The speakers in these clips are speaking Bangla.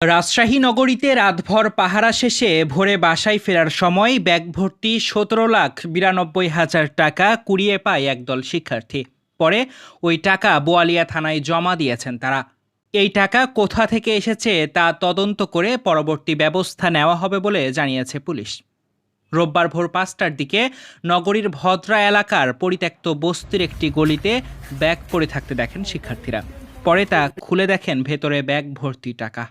রাজশাহী নগরীতে রাতভর পাহারা শেষে ভোরে বাসায় ফেরার সময় ব্যাগ ভর্তি সতেরো লাখ বিরানব্বই হাজার টাকা কুড়িয়ে পায় একদল শিক্ষার্থী। পরে ওই টাকা বোয়ালিয়া থানায় জমা দিয়েছেন তারা। এই টাকা কোথা থেকে এসেছে তা তদন্ত করে পরবর্তী ব্যবস্থা নেওয়া হবে বলে জানিয়েছে পুলিশ। রোববার ভোর পাঁচটার দিকে নগরীর ভদ্রা এলাকার পরিত্যক্ত বস্তির একটি গলিতে ব্যাগ পড়ে থাকতে দেখেন শিক্ষার্থীরা। পরে তা খুলে দেখেন ভেতরে ব্যাগ ভর্তি টাকা।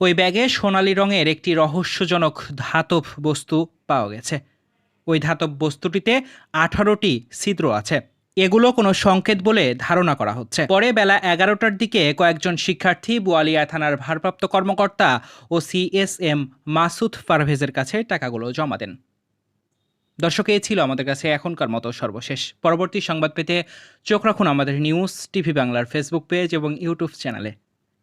ওই ব্যাগে সোনালী রঙের একটি রহস্যজনক ধাতব বস্তু পাওয়া গেছে। ওই ধাতব বস্তুটিতে আঠারোটি ছিদ্র আছে। এগুলো কোনো সংকেত বলে ধারণা করা হচ্ছে। পরে বেলা এগারোটার দিকে কয়েকজন শিক্ষার্থী বোয়ালিয়া থানার ভারপ্রাপ্ত কর্মকর্তা ও সিএসএম মাসুদ পারভেজের কাছে টাকাগুলো জমা দেন। দর্শক এই ছিল আমাদের কাছে এখনকার মতো সর্বশেষ। পরবর্তী সংবাদ পেতে চোখ রাখুন আমাদের নিউজ টিভি বাংলার ফেসবুক পেজ এবং ইউটিউব চ্যানেলে।